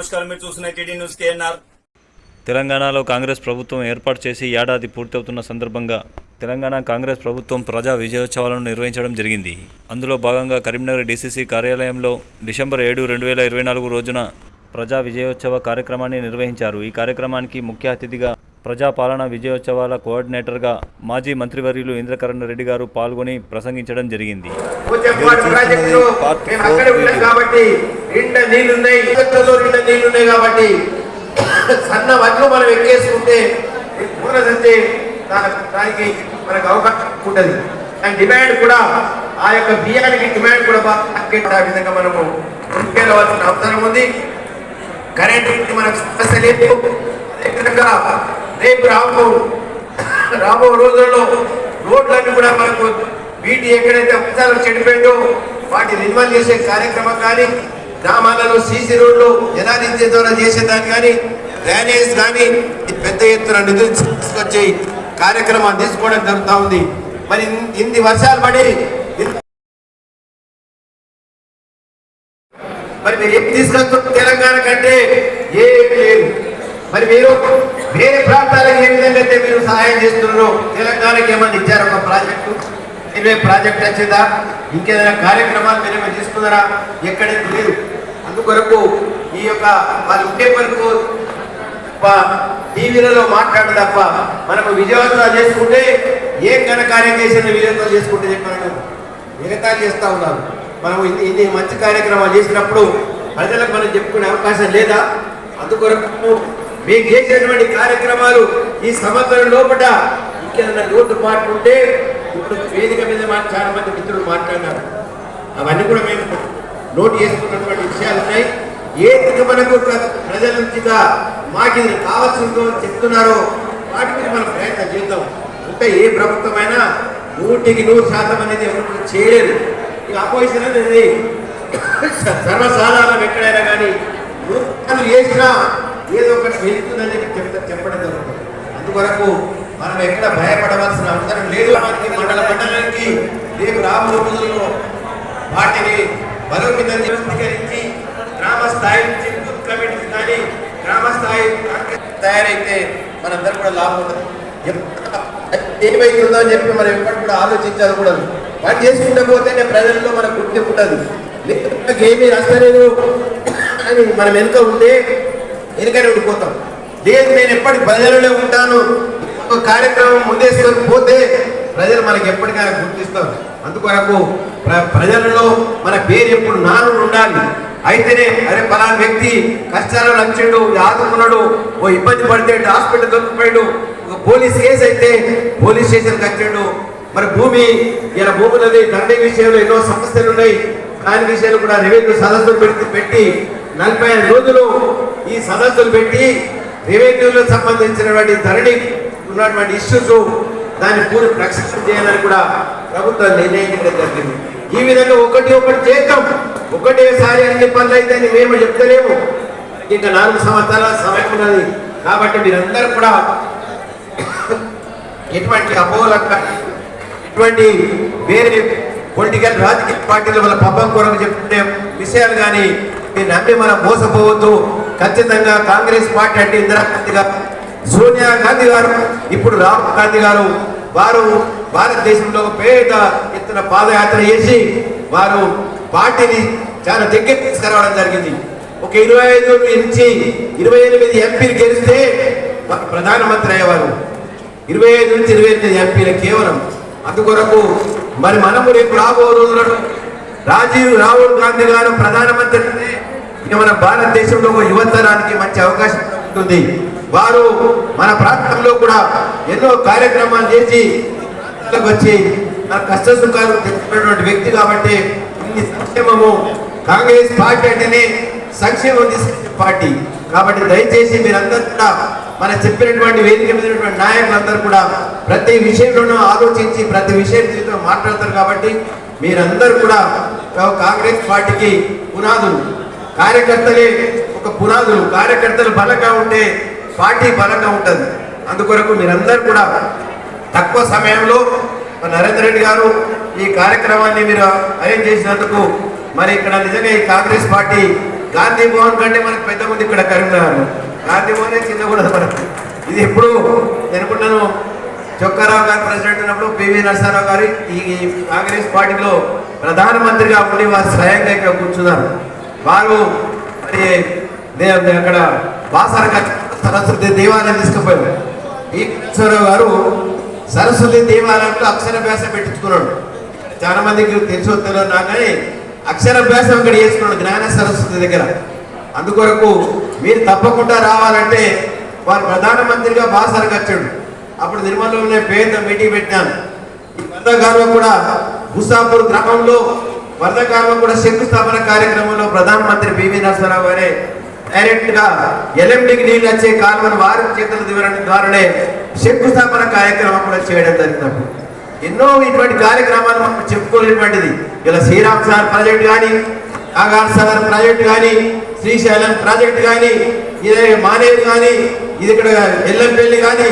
నమస్కారం. మీరు చూస్తున్న టీడీ న్యూస్ కేఎన్ఆర్. తెలంగాణలో కాంగ్రెస్ ప్రభుత్వం ఏర్పాటు చేసి ఏడాది పూర్తవుతున్న సందర్భంగా తెలంగాణ కాంగ్రెస్ ప్రభుత్వం ప్రజా విజయోత్సవాలను నిర్వహించడం జరిగింది. అందులో భాగంగా కరీంనగర్ డీసీసీ కార్యాలయంలో డిసెంబర్ ఏడు రెండు వేల ఇరవై నాలుగు రోజున ప్రజా విజయోత్సవ కార్యక్రమాన్ని నిర్వహించారు. ఈ కార్యక్రమానికి ముఖ్య అతిథిగా ప్రజాపాలన విజయోత్సవాల కోఆర్డినేటర్గా మాజీ మంత్రివర్యులు ఇంద్రకరణ్ రెడ్డి గారు పాల్గొని ప్రసంగించడం జరిగింది. సన్న వడ్లు మనం ఎక్కేసుకుంటే దానికి మనకు అవకాశం ఉంటుంది. డిమాండ్ కూడా ఆ యొక్క బియ్యానికి డిమాండ్ కూడా బాగా తగ్గే- ఆ విధంగా మనము ముందుకెళ్ళవలసిన అవసరం ఉంది. కరెంట్ మనకు సమస్య లేదు. అదే విధంగా రేపు రాబో రాబో రోజుల్లో రోడ్లన్నీ కూడా మనకు వీటి ఎక్కడైతే అంశాలు చెడిపోయిందో వాటి నిర్మల్ చేసే కార్యక్రమం కానీ గ్రామాలలో సీసీ రోడ్లు జనాధిత్య ద్వారా చేసేదాన్ని కానీ డ్రైనేజ్ కానీ పెద్ద ఎత్తున నిధులు తీసుకొచ్చే కార్యక్రమాలు తీసుకోవడం జరుగుతూ ఉంది. మరి ఇన్ని వర్షాలు పడి మరి మీరు ఏం తీసుకొస్తున్నారు తెలంగాణ కంటే ఏం లేదు. మరి మీరు వేరే ప్రాంతాలకు ఏ విధంగా అయితే మీరు సహాయం చేస్తున్నారో తెలంగాణకి ఏమన్నా ఇచ్చారు ఒక ప్రాజెక్టు? రైల్వే ప్రాజెక్ట్ వచ్చిందా? ఇంకేదైనా కార్యక్రమాలు మీరు ఏమైనా తీసుకున్నారా? ఎక్కడైతే లేదు. అందుకొరకు ఈ యొక్క వాళ్ళు ఉండే వరకు టీవీలలో మాట్లాడు తప్ప మనకు విజయవంతం చేసుకుంటే ఏం ఘన కార్యం చేసిన విజయవంతం చేసుకుంటే చెప్పాను మిగతా చేస్తూ ఉన్నారు. మనం ఇన్ని ఇన్ని మంచి కార్యక్రమాలు చేసినప్పుడు ప్రజలకు మనం చెప్పుకునే అవకాశం లేదా? అందుకొరకు మీకు చేసినటువంటి కార్యక్రమాలు ఈ సంవత్సరం లోపల ఇంకేదైనా లోటుపాటు ఉంటే ఇప్పుడు వేదిక మీద చాలా మంది మిత్రులు మాట్లాడినారు అవన్నీ కూడా మేము నోట్ చేసుకున్నటువంటి విషయాలు ఉన్నాయి. ఏదికి మనకు ప్రజల నుంచిగా మాకు ఇది కావాల్సిందో చెప్తున్నారో వాటి మీద మనం ప్రయత్నం చేద్దాం. అంటే ఏ ప్రభుత్వమైనా నూటికి నూరు శాతం అనేది ఎవరు చేయలేదు. ఇక అపోజిషన్ అనేది సర్వసాధారణం ఎక్కడైనా కానీ నూతన చేసినా ఏదో ఒకటి వెళ్తుందని చెప్పి చెప్తా చెప్పడం జరుగుతుంది అందుకొరకు మనం ఎక్కడ భయపడవలసిన అవసరం లేదు. మనకి మండల మండలానికి రేపు రాబోయే రోజుల్లో వాటిని బలోపేతం వ్యవస్థీకరించి గ్రామ స్థాయి నుంచి బూత్ కమిటీ కానీ గ్రామ స్థాయి తయారైతే మనందరం కూడా లాభం ఉంటుంది. ఏమైతుందో అని చెప్పి మనం ఎప్పటి కూడా ఆలోచించాలి కూడా పని చేసుకుంటూ పోతేనే ప్రజల్లో మనకు గుర్తింపు ఉంటుంది. ఏమీ నష్టలేదు అని మనం వెనుక ఉంటే వెనుకనే ఉండిపోతాం. లేదు నేను ఎప్పటికి ప్రజలలో ఉంటాను? ఒక కార్యక్రమం ముందేసుకొని పోతే ప్రజలు మనకి ఎప్పటికైనా గుర్తిస్తారు. అందుకొరకు ప్రజలలో మన పేరు ఎప్పుడు నాను ఉండాలి. అయితేనే అరే పలానా వ్యక్తి కష్టాలు వచ్చిండు ఆదుకున్నాడు ఓ ఇబ్బంది పడితే హాస్పిటల్ దొరికిపోయాడు ఒక పోలీస్ కేసు అయితే పోలీస్ స్టేషన్కి వచ్చిండు. మరి భూమి ఇలా భూములది దండే విషయంలో ఎన్నో సమస్యలు ఉన్నాయి. దాని విషయాలు కూడా రెవెన్యూ సదస్సులు పెట్టి పెట్టి నలభై ఐదు రోజులు ఈ సదస్సులు పెట్టి రెవెన్యూలకు సంబంధించినటువంటి ధరణి ఉన్నటువంటి ఇష్యూస్ దాన్ని పూర్తి ప్రక్షిప్తం చేయాలని కూడా ప్రభుత్వం నిర్ణయించడం జరిగింది. ఈ విధంగా ఒకటి ఒకటి చేద్దాం. ఒకటేసారి అన్ని పనులు అయితే అని మేము చెప్తలేము. ఇంకా నాలుగు సంవత్సరాల సమయం ఉన్నది. కాబట్టి మీరందరూ కూడా ఎటువంటి అపోహలకు ఎటువంటి వేరే పొలిటికల్ రాజకీయ పార్టీల వల్ల పబ్బం కొరకు చెప్తుండే విషయాలు కానీ నమ్మి మనం మోసపోవద్దు. ఖచ్చితంగా కాంగ్రెస్ పార్టీ అంటే ఇందిరాగాంధీ గారు సోనియా గాంధీ గారు ఇప్పుడు రాహుల్ గాంధీ గారు వారు భారతదేశంలో పేద ఎత్తున పాదయాత్ర చేసి వారు పార్టీని చాలా దగ్గర తీసుకురావడం జరిగింది. ఒక ఇరవై ఐదు నుంచి ఇరవై ఎనిమిది ఎంపీలు గెలిస్తే ప్రధానమంత్రి అయ్యేవారు. ఇరవై ఐదు నుంచి ఇరవై ఎనిమిది ఎంపీలు కేవలం. అందుకొరకు మరి మనము రేపు రాబో రోజులను రాజీవ్ రాహుల్ గాంధీ గారు ప్రధానమంత్రి అంటే ఇక మన భారతదేశంలో ఒక యువతరానికి మంచి అవకాశం ఉంటుంది. వారు మన ప్రాంతంలో కూడా ఎన్నో కార్యక్రమాలు చేసి వచ్చి మన కష్ట సుఖాలు తెచ్చుకున్నటువంటి వ్యక్తి కాబట్టి ఇన్ని సంక్షేమము కాంగ్రెస్ పార్టీ అంటేనే సంక్షేమం తీసుకునే పార్టీ. కాబట్టి దయచేసి మీరందరూ కూడా మన చెప్పినటువంటి వేదిక మీదటువంటి నాయకులందరూ కూడా ప్రతి విషయంలోనూ ఆలోచించి ప్రతి విషయం మాట్లాడతారు కాబట్టి మీరందరూ కూడా కాంగ్రెస్ పార్టీకి పునాదులు. కార్యకర్తలే ఒక పునాదులు. కార్యకర్తలు బలంగా ఉంటే పార్టీ బలంగా ఉంటుంది. అందుకొరకు మీరందరూ కూడా తక్కువ సమయంలో నరేందర్ నరేంద్ర రెడ్డి గారు ఈ కార్యక్రమాన్ని మీరు అరేంజ్ చేసినందుకు మరి ఇక్కడ నిజంగా ఈ కాంగ్రెస్ పార్టీ గాంధీ భవన్ కంటే మనకు పెద్ద ఉంది ఇక్కడ కరీంనగర్. గాంధీ భవనే చిన్న కూడా మనకు. ఇది ఎప్పుడు నేను అనుకుంటాను చొక్కారావు గారు ప్రెసిడెంట్ ఉన్నప్పుడు పివి నరసింహారావు గారు ఈ ఈ కాంగ్రెస్ పార్టీలో ప్రధానమంత్రిగా ఉండి వారు స్వయంగా ఇక్కడ కూర్చున్నారు. వారు మరి దే- అక్కడ బాసార సరస్వతి దేవాలయం తీసుకుపోయారు ఈ నరసింహారావు గారు సరస్వతి దేవాలయంలో అక్షరాభ్యాసం పెట్టించుకున్నాడు. చాలా మందికి తెలుసు తెలియదు నాకు కానీ అక్షరాభ్యాసం ఇక్కడ చేసుకున్నాడు జ్ఞాన సరస్వతి దగ్గర. అందుకొరకు మీరు తప్పకుండా రావాలంటే వారు ప్రధానమంత్రిగా బాసారకు వచ్చాడు. అప్పుడు నిర్మలంలోనే పేద మీటింగ్ పెట్టాను ఈ కూడా హుసాపూర్ గ్రామంలో వరదకాలం కూడా శంకుస్థాపన కార్యక్రమంలో ప్రధానమంత్రి పివి నరసింహారావు గారే డైరెక్ట్గా ఎల్ఎండికి నీళ్ళు వచ్చే కాలువను వారి చేతుల ద్వారా ద్వారానే శంకుస్థాపన కార్యక్రమం కూడా చేయడం జరిగినప్పుడు ఎన్నో ఇటువంటి కార్యక్రమాలు మనం చెప్పుకోలేటువంటిది ఇలా శ్రీరామ్ సార్ ప్రాజెక్ట్ కానీ ఆగార్ సాగర్ ప్రాజెక్ట్ కానీ శ్రీశైలం ప్రాజెక్ట్ కానీ ఇదే మానేరు కానీ ఇది ఇక్కడ ఎల్లంపల్లి కానీ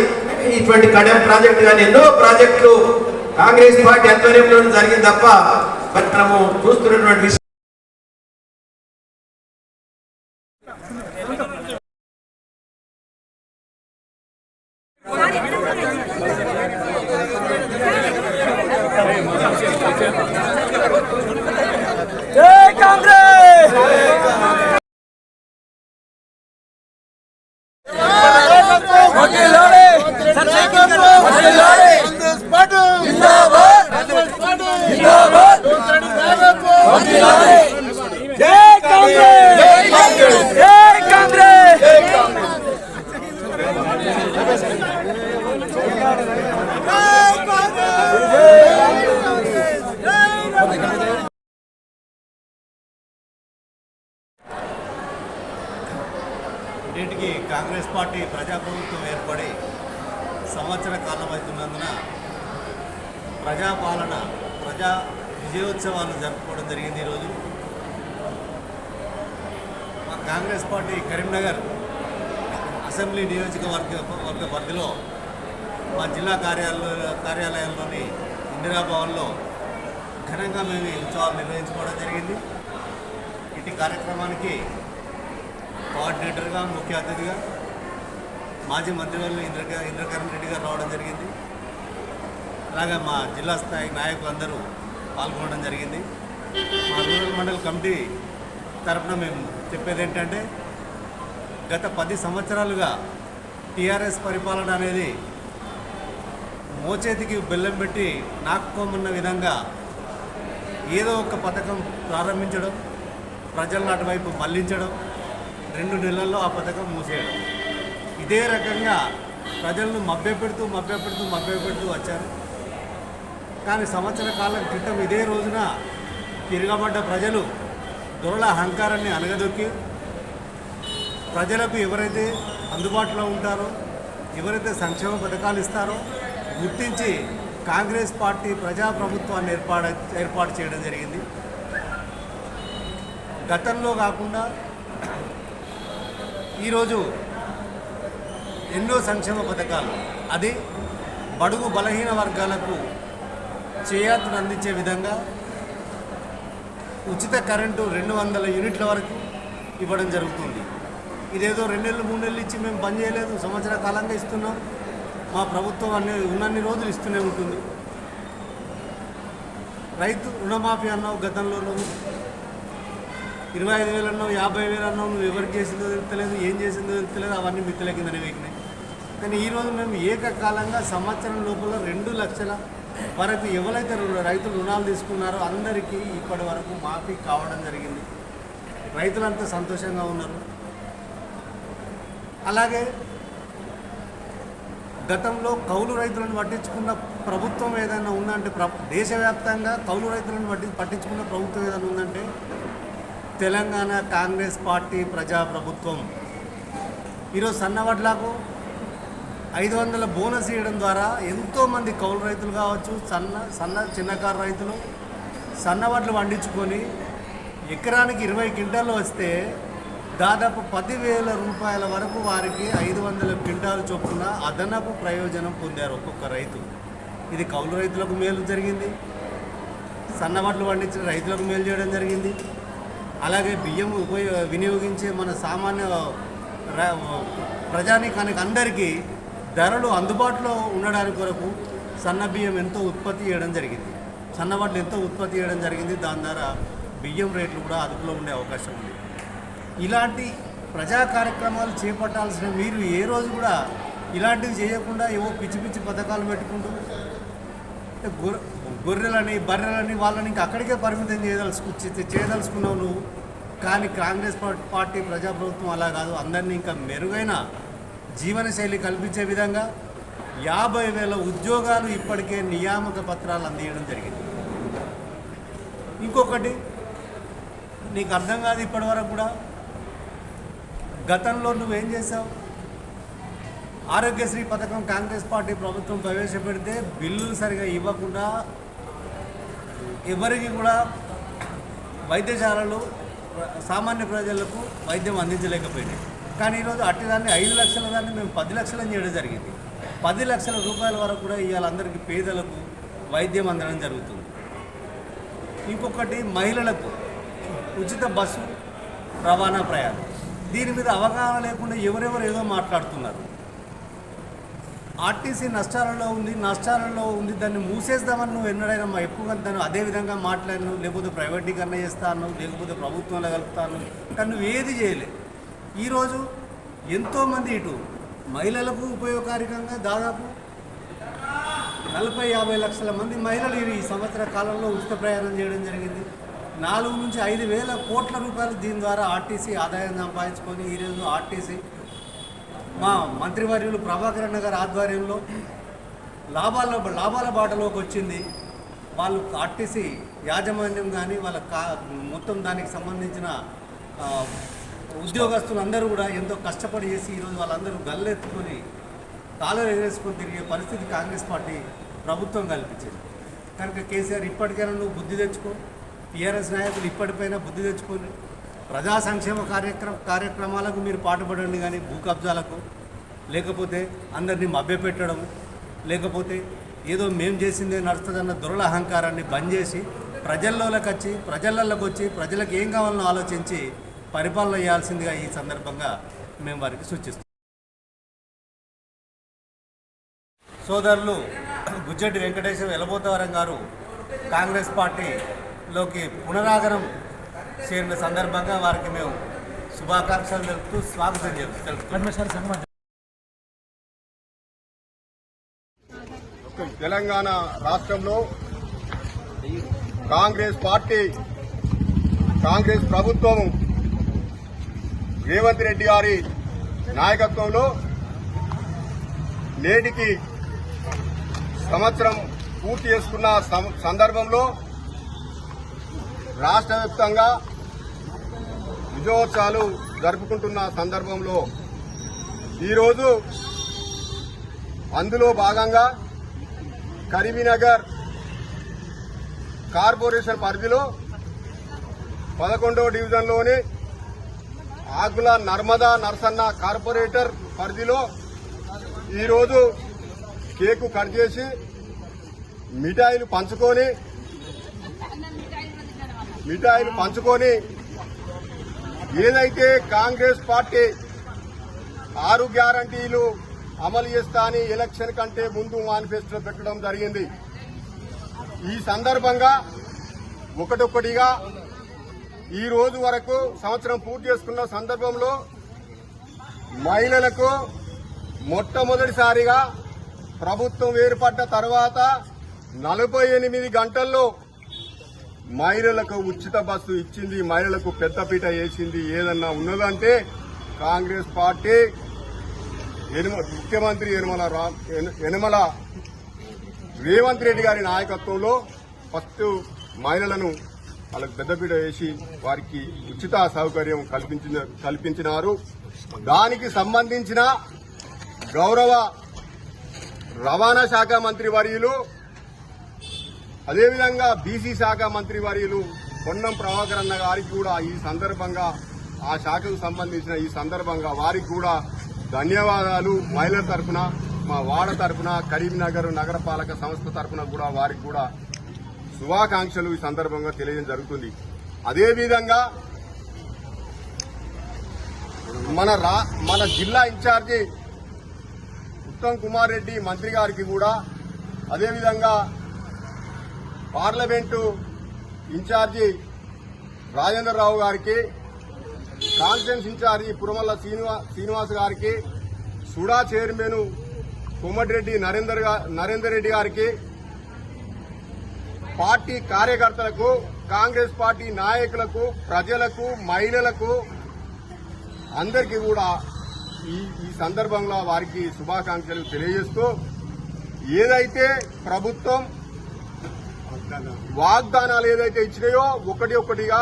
ఇటువంటి కడెం ప్రాజెక్ట్ కానీ ఎన్నో ప్రాజెక్టులు కాంగ్రెస్ పార్టీ ఆధ్వర్యంలో జరిగింది తప్ప మరి చూస్తున్నటువంటి విషయం జై కాంగ్రెస్ వకీలాలే వకీలాలే జిందాబాద్ జిందాబాద్ వకీలాలే జై కాంగ్రెస్ జై కాంగ్రెస్ జై కాంగ్రెస్ ఇంటికి కాంగ్రెస్ పార్టీ ప్రజాప్రభుత్వం ఏర్పడి సంవత్సర కాలం అవుతున్నందున ప్రజాపాలన ప్రజా విజయోత్సవాలు జరుపుకోవడం జరిగింది ఈరోజు మా కాంగ్రెస్ పార్టీ కరీంనగర్ అసెంబ్లీ నియోజకవర్గ వర్గ పరిధిలో మా జిల్లా కార్యాలయ కార్యాలయంలోని ఇందిరాభవన్లో ఘనంగా మేము ఉత్సవాలు నిర్వహించుకోవడం జరిగింది. ఇటు కార్యక్రమానికి కోఆర్డినేటర్గా ముఖ్య అతిథిగా మాజీ మంత్రివర్యులు ఇంద్ర ఇంద్రకరణ్ రెడ్డి గారు రావడం జరిగింది. అలాగే మా జిల్లా స్థాయి నాయకులందరూ పాల్గొనడం జరిగింది. మా రూరల్ మండల్ కమిటీ తరఫున మేము చెప్పేది ఏంటంటే గత పది సంవత్సరాలుగా టీఆర్ఎస్ పరిపాలన అనేది మోచేతికి బెల్లం పెట్టి నాకుకోమన్న విధంగా ఏదో ఒక పథకం ప్రారంభించడం ప్రజలను అటువైపు మళ్ళించడం రెండు నెలల్లో ఆ పథకం మూసేయడం. ఇదే రకంగా ప్రజలను మభ్యపెడుతూ మభ్యపెడుతూ మభ్యపెడుతూ వచ్చారు. కానీ సంవత్సర కాలం క్రితం ఇదే రోజున తిరగబడ్డ ప్రజలు దొరల అహంకారాన్ని అనగదొక్కి ప్రజలకు ఎవరైతే అందుబాటులో ఉంటారో ఎవరైతే సంక్షేమ పథకాలు ఇస్తారో గుర్తించి కాంగ్రెస్ పార్టీ ప్రజాప్రభుత్వాన్ని ఏర్పాటు ఏర్పాటు చేయడం జరిగింది. గతంలో కాకుండా ఈరోజు ఎన్నో సంక్షేమ పథకాలు అది బడుగు బలహీన వర్గాలకు చేయాతను అందించే విధంగా ఉచిత కరెంటు రెండు వందల యూనిట్ల వరకు ఇవ్వడం జరుగుతుంది. ఇదేదో రెండు నెలలు మూడు నెలలు ఇచ్చి మేము పని చేయలేదు సంవత్సర కాలంగా ఇస్తున్నాం. మా ప్రభుత్వం అన్ని ఉన్నన్ని రోజులు ఇస్తూనే ఉంటుంది. రైతు రుణమాఫీ అన్నావు గతంలో నువ్వు. ఇరవై ఐదు వేలు అన్నావు యాభై వేలు అన్నావు నువ్వు ఎవరికి చేసిందో తెలుస్తలేదు ఏం చేసిందో తెలుస్తలేదు అవన్నీ మిత్తుల కిందనే వేకినాయి కానీ ఈరోజు మేము ఏకకాలంగా సంవత్సరం లోపల రెండు లక్షల వారికి ఎవరైతే రైతులు రుణాలు తీసుకున్నారో అందరికీ ఇప్పటి వరకు మాఫీ కావడం జరిగింది. రైతులంతా సంతోషంగా ఉన్నారు. అలాగే గతంలో కౌలు రైతులను పట్టించుకున్న ప్రభుత్వం ఏదైనా ఉందంటే ప్ర దేశవ్యాప్తంగా కౌలు రైతులను పట్టి పట్టించుకున్న ప్రభుత్వం ఏదైనా ఉందంటే తెలంగాణ కాంగ్రెస్ పార్టీ ప్రజాప్రభుత్వం. ఈరోజు సన్నవడ్లకు ఐదు వందల బోనస్ ఇవ్వడం ద్వారా ఎంతోమంది కౌలు రైతులు కావచ్చు సన్న సన్న చిన్నకారు రైతులు సన్నవడ్లు పండించుకొని ఎకరానికి ఇరవై క్వింటాలు వస్తే దాదాపు పదివేల రూపాయల వరకు వారికి ఐదు వందల క్వింటాలు చొప్పున అదనపు ప్రయోజనం పొందారు ఒక్కొక్క రైతు. ఇది కౌలు రైతులకు మేలు జరిగింది. సన్నవడ్లు పండించిన రైతులకు మేలు చేయడం జరిగింది. అలాగే బియ్యం ఉపయోగ వినియోగించే మన సామాన్య ప్రజానికానికి అందరికీ ధరలు అందుబాటులో ఉండడానికి కొరకు సన్న బియ్యం ఎంతో ఉత్పత్తి చేయడం జరిగింది. సన్నవడ్లు ఎంతో ఉత్పత్తి చేయడం జరిగింది. దాని ద్వారా బియ్యం రేట్లు కూడా అదుపులో ఉండే అవకాశం ఉంది. ఇలాంటి ప్రజా కార్యక్రమాలు చేపట్టాల్సిన మీరు ఏ రోజు కూడా ఇలాంటివి చేయకుండా ఏవో పిచ్చి పిచ్చి పథకాలు పెట్టుకుంటూ గొర్రె గొర్రెలని బర్రెలని వాళ్ళని ఇంకా అక్కడికే పరిమితం చేయదలుచుకు చేయదలుచుకున్నావు నువ్వు. కానీ కాంగ్రెస్ పార్టీ ప్రజాప్రభుత్వం అలా కాదు. అందరినీ ఇంకా మెరుగైన జీవనశైలి కల్పించే విధంగా యాభై వేల ఉద్యోగాలు ఇప్పటికే నియామక పత్రాలు అందించడం జరిగింది. ఇంకొకటి నీకు అర్థం కాదు ఇప్పటి వరకు కూడా గతంలో నువ్వేం చేసావు ఆరోగ్యశ్రీ పథకం కాంగ్రెస్ పార్టీ ప్రభుత్వం ప్రవేశపెడితే బిల్లులు సరిగా ఇవ్వకుండా ఎవరికి కూడా వైద్యశాలలు సామాన్య ప్రజలకు వైద్యం అందించలేకపోయినాయి. కానీ ఈరోజు అట్టిదాన్ని ఐదు లక్షల దాన్ని మేము పది లక్షలని చేయడం జరిగింది. పది లక్షల రూపాయల వరకు కూడా ఇవాళ అందరికీ పేదలకు వైద్యం అందడం జరుగుతుంది. ఇంకొకటి మహిళలకు ఉచిత బస్సు రవాణా ప్రయాణం. దీని మీద అవగాహన లేకుండా ఎవరెవరు ఏదో మాట్లాడుతున్నారు. ఆర్టీసీ నష్టాలలో ఉంది నష్టాలలో ఉంది దాన్ని మూసేద్దామని నువ్వు ఎన్నడైనా మా ఎక్కువగా దాన్ని అదే విధంగా మాట్లాడిను లేకపోతే ప్రైవేటీకరణ చేస్తాను లేకపోతే ప్రభుత్వంలో కలుపుతాను కానీ నువ్వు ఏది చేయలే ఈరోజు ఎంతోమంది ఇటు మహిళలకు ఉపయోగకారికంగా దాదాపు నలభై యాభై లక్షల మంది మహిళలు ఈ సంవత్సర కాలంలో ఉచిత ప్రయాణం చేయడం జరిగింది. నాలుగు నుంచి ఐదు వేల కోట్ల రూపాయలు దీని ద్వారా ఆర్టీసీ ఆదాయం సంపాదించుకొని ఈరోజు ఆర్టీసీ మా మంత్రివర్యులు ప్రభాకరన్ గారి ఆధ్వర్యంలో లాభాల లాభాల బాటలోకి వచ్చింది. వాళ్ళు ఆర్టీసీ యాజమాన్యం కానీ వాళ్ళ కా మొత్తం దానికి సంబంధించిన ఉద్యోగస్తులు అందరూ కూడా ఎంతో కష్టపడి చేసి ఈరోజు వాళ్ళందరూ గల్లెత్తుకొని తాళం ఎగరేసుకొని తిరిగే పరిస్థితి కాంగ్రెస్ పార్టీ ప్రభుత్వం కల్పించింది. కనుక కేసీఆర్ ఇప్పటికైనా నువ్వు బుద్ధి తెచ్చుకో టీఆర్ఎస్ నాయకులు ఇప్పటిపైనా బుద్ధి తెచ్చుకొని ప్రజా సంక్షేమ కార్యక్రమ కార్యక్రమాలకు మీరు పాటుపడండి కానీ భూ కబ్జాలకు లేకపోతే అందరినీ మభ్యపెట్టడం లేకపోతే ఏదో మేం చేసిందే నడుస్తుందన్న దురల అహంకారాన్ని బంద్ చేసి ప్రజల్లోకి వచ్చి ప్రజలలోకి వచ్చి ప్రజలకు ఏం కావాలనో ఆలోచించి పరిపాలన చేయాల్సిందిగా ఈ సందర్భంగా మేము వారికి సూచిస్తాం సోదరులు గుజ్జెట్టి వెంకటేశ్వర ఎలబోతవరం గారు కాంగ్రెస్ పార్టీలోకి పునరాగమనం చేరిన సందర్భంగా వారికి మేము శుభాకాంక్షలు తెలుపుతూ స్వాగతం తెలుపుతాం తెలంగాణ రాష్ట్రంలో కాంగ్రెస్ పార్టీ కాంగ్రెస్ ప్రభుత్వం రేవంత్ రెడ్డి గారి నాయకత్వంలో నేటికి సంవత్సరం పూర్తి చేసుకున్న సందర్భంలో రాష్ట్ర వ్యాప్తంగా విజయోత్సవాలు జరుపుకుంటున్న సందర్భంలో ఈరోజు అందులో భాగంగా కరీంనగర్ కార్పొరేషన్ పరిధిలో పదకొండవ డివిజన్లోని ఆకుల నర్మదా నర్సన్న కార్పొరేటర్ పరిధిలో ఈరోజు కేకు కట్ చేసి మిఠాయిలు పంచుకొని మిఠాయిలు పంచుకొని ఏదైతే కాంగ్రెస్ పార్టీ ఆరు గ్యారంటీలు అమలు చేస్తా అని ఎలక్షన్ కంటే ముందు మేనిఫెస్టో పెట్టడం జరిగింది. ఈ సందర్భంగా ఒకటొక్కటిగా ఈ రోజు వరకు సంవత్సరం పూర్తి చేసుకున్న సందర్భంలో మహిళలకు మొట్టమొదటిసారిగా ప్రభుత్వం ఏర్పడ్డ తర్వాత నలభై ఎనిమిది గంటల్లో మహిళలకు ఉచిత బస్సు ఇచ్చింది మహిళలకు పెద్దపీట వేసింది. ఏదన్నా ఉన్నదంటే కాంగ్రెస్ పార్టీ ముఖ్యమంత్రి యనమల యనమల రేవంత్ రెడ్డి గారి నాయకత్వంలో ఫస్ట్ మహిళలను వాళ్ళకి పెద్దపీట వేసి వారికి ఉచిత సౌకర్యం కల్పించిన కల్పించినారు. దానికి సంబంధించిన గౌరవ రవాణా శాఖ మంత్రి వర్యులు అదేవిధంగా బీసీ శాఖ మంత్రి వర్యులు పొన్నం ప్రభాకర్ అన్న గారికి కూడా ఈ సందర్భంగా ఆ శాఖకు సంబంధించిన ఈ సందర్భంగా వారికి కూడా ధన్యవాదాలు. మహిళల తరఫున మా వాడ తరఫున కరీంనగర్ నగరపాలక సంస్థ తరఫున కూడా వారికి కూడా శుభాకాంక్షలు ఈ సందర్భంగా తెలియడం జరుగుతుంది. అదేవిధంగా మన రా మన జిల్లా ఇన్ఛార్జి ఉత్తమ్ కుమార్ రెడ్డి మంత్రి గారికి కూడా అదేవిధంగా పార్లమెంటు ఇన్ఛార్జి రాజేంద్రరావు గారికి కాన్ఫరెన్స్ ఇన్ఛార్జి పురమల్ల శ్రీనివా శ్రీనివాస్ గారికి సుడా చైర్మన్ కోమటిరెడ్డి నరేందర్ గా- నరేందర్ రెడ్డి గారికి పార్టీ కార్యకర్తలకు కాంగ్రెస్ పార్టీ నాయకులకు ప్రజలకు మహిళలకు అందరికీ కూడా ఈ ఈ సందర్భంలో వారికి శుభాకాంక్షలు తెలియజేస్తూ ఏదైతే ప్రభుత్వం వాగ్దానాలు ఏదైతే ఇచ్చినాయో ఒకటి ఒకటిగా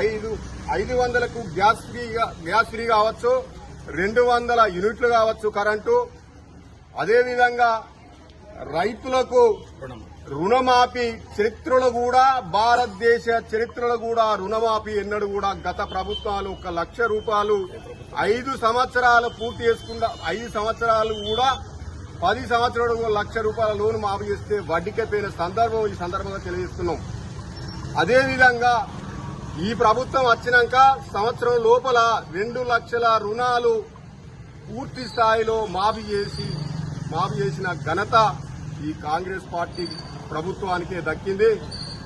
ఐదు ఐదు వందలకు గ్యాస్ ఫ్రీగా గ్యాస్ ఫ్రీ కావచ్చు రెండు వందల యూనిట్లు కావచ్చు కరెంటు. అదేవిధంగా రైతులకు రుణమాఫీ చరిత్రలో కూడా భారతదేశ చరిత్రలో కూడా రుణమాఫీ ఎన్నడూ కూడా గత ప్రభుత్వాలు ఒక లక్ష రూపాయలు ఐదు సంవత్సరాలు పూర్తి చేసుకున్న ఐదు సంవత్సరాలు కూడా పది సంవత్సరాలు లక్ష రూపాయల లోన్ మాఫీ చేస్తే వడ్డీకైపోయిన సందర్భం ఈ సందర్భంగా తెలియజేస్తున్నాం. అదేవిధంగా ఈ ప్రభుత్వం వచ్చినాక సంవత్సరం లోపల రెండు లక్షల రుణాలు పూర్తి స్థాయిలో మాఫీ చేసి మాఫీ చేసిన ఘనత ఈ కాంగ్రెస్ పార్టీ ప్రభుత్వానికే దక్కింది.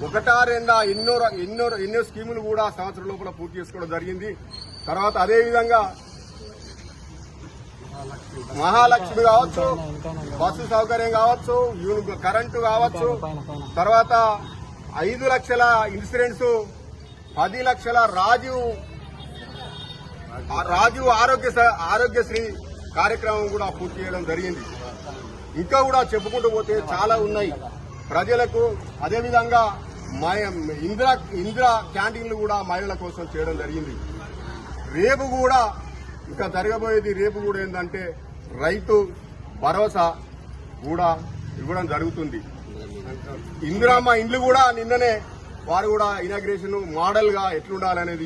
ఒకటా రెండా ఎన్నో ఎన్నో ఎన్నో స్కీములు కూడా సంవత్సరం లోపల పూర్తి చేసుకోవడం జరిగింది. తర్వాత అదేవిధంగా మహాలక్ష్మి కావచ్చు బస్సు సౌకర్యం కావచ్చు కరెంటు కావచ్చు. తర్వాత ఐదు లక్షల ఇన్సూరెన్స్ పది లక్షల రాజీవ్ రాజీవ్ ఆరోగ్య ఆరోగ్యశ్రీ కార్యక్రమం కూడా పూర్తి చేయడం జరిగింది. ఇంకా కూడా చెప్పుకుంటూ పోతే చాలా ఉన్నాయి. ప్రజలకు అదేవిధంగా మయ- ఇందిరా ఇందిరా క్యాంటీన్లు కూడా మహిళల కోసం చేయడం జరిగింది. రేపు కూడా ఇంకా జరగబోయేది రేపు కూడా ఏంటంటే రైతు భరోసా కూడా ఇవ్వడం జరుగుతుంది. ఇందిరామ్మ ఇండ్లు కూడా నిన్ననే వారు కూడా ఇనాగ్రేషన్ మోడల్గా ఎట్లుండాలనేది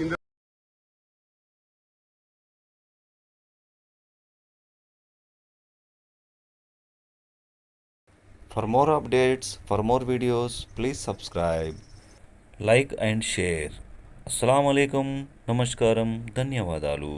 for more updates for more videos please subscribe like and share అస్సలం నమస్కారం ధన్యవాదాలు